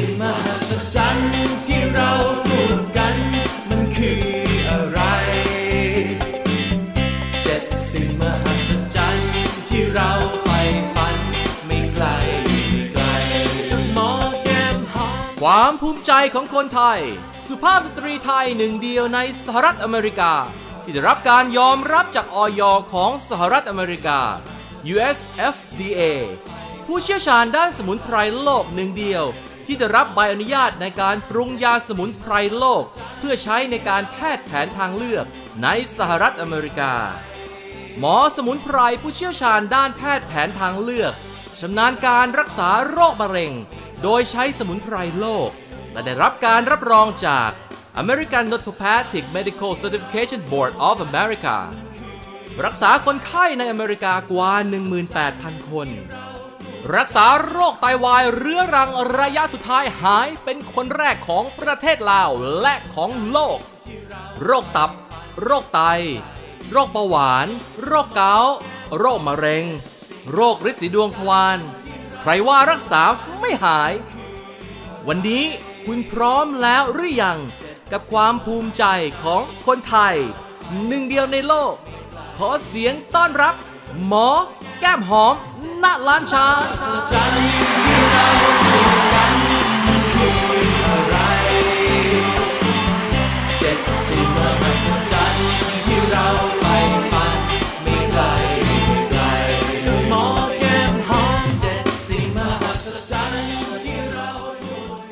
สิ่งมหัศจรรย์ที่เราพูดกัน มันคืออะไรเจ็ดสิ่งมหัศจรรย์ที่เราใฝ่ฝัน ไม่ไกลไม่ไกลหมอแก้มหอมความภูมิใจของคนไทย สุภาพสตรีไทยหนึ่งเดียวในสหรัฐอเมริกา ที่ได้รับการยอมรับจากออยของสหรัฐอเมริกา US FDA ผู้เชี่ยวชาญด้านสมุนไพรโลกหนึ่งเดียว ที่ได้รับใบอนุญาตในการปรุงยาสมุนไพรโลก เพื่อใช้ในการแพทย์แผนทางเลือกในสหรัฐอเมริกา หมอสมุนไพรผู้เชี่ยวชาญด้านแพทย์แผนทางเลือกชำนาญการรักษาโรคมะเร็ง โดยใช้สมุนไพรโลก และได้รับการรับรองจาก American Naturopathic Medical Certification Board of America รักษาคนไข้ในอเมริกากว่า 18,000 คน รักษาโรคไตวายเรื้อรังระยะสุดท้ายหายเป็นคนแรกของประเทศลาวและของโลก โรคตับ โรคไต โรคเบาหวาน โรคเกาต์โรคมะเร็ง โรคฤทธิ์สีดวงทวารใครว่ารักษาไม่หาย วันนี้คุณพร้อมแล้วหรือยัง กับความภูมิใจของคนไทย หนึ่งเดียวในโลก ขอเสียงต้อนรับ หมอแก้มหอม ณลานช้างจันทร์ที่เรา